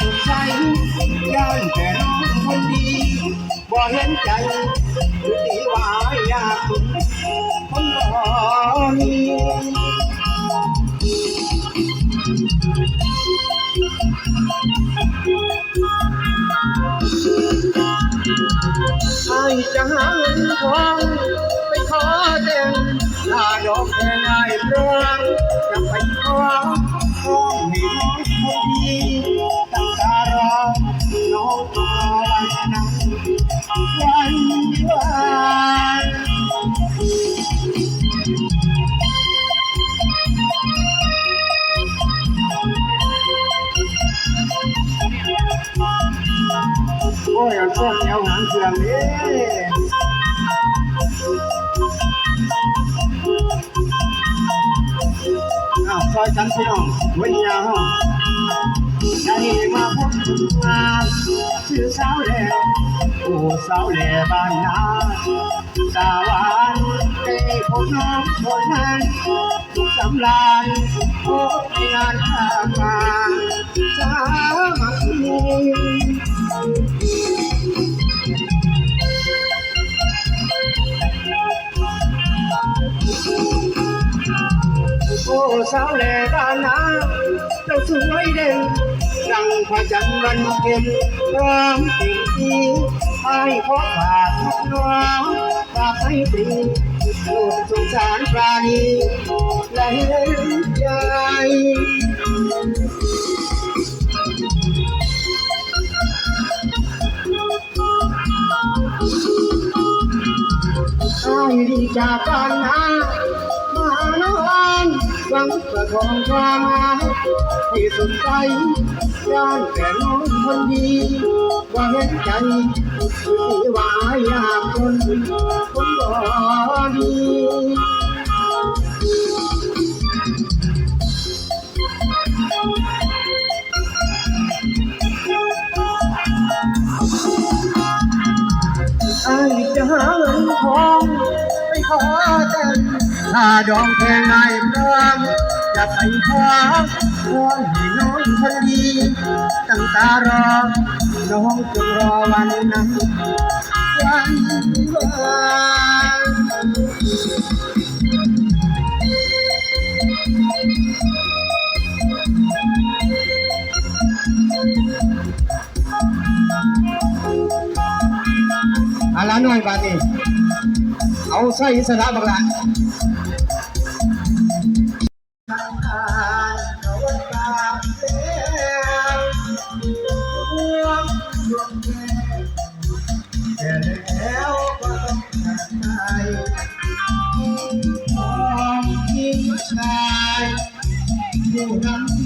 สดใสย่านแต่น้องคนดีบ่เห็นใจหรือตีว่าอยากคุณคนบ่มีไอ้จะหาเงินทองไปขอแต่งถ้าดอกแค่ง่ายเรื่องจะไปขอห้อให้ อ้ยอันพวกแนวหางเสืองนี่อ้าวซอยกันพี่น้องวันยาวได้มาพบงานชื่อสาวแหล่โอ้สาวแหล่บ้านนาสาวานได้พบน้องคนนั้นสำลานโอ้ สาวแหล่บ้านนาเจ้าสวยเด่นดังพระจันทร์วันเพ็ญความจริงที่ให้ขอฝากน้องฝากให้ตีโปรดสงสารปราณีและเห็นใจไอ้ดีจากบ้านนา วังประคองความหาให้สดใจย่านแต่น้องคนดีว่าเห็นใจที่ว่าอยากคนคนบ่ดี งถ้าดองแพงนายพร้อมจะไปขอขอให้น้องคนดีตั้งตารอ น้องจงรอวันนั้นวันวันอะไรหน่อยบาดนี้ เอาใส่สระบักละแล้วก็ต้องของยิ่งชายผู้นั้น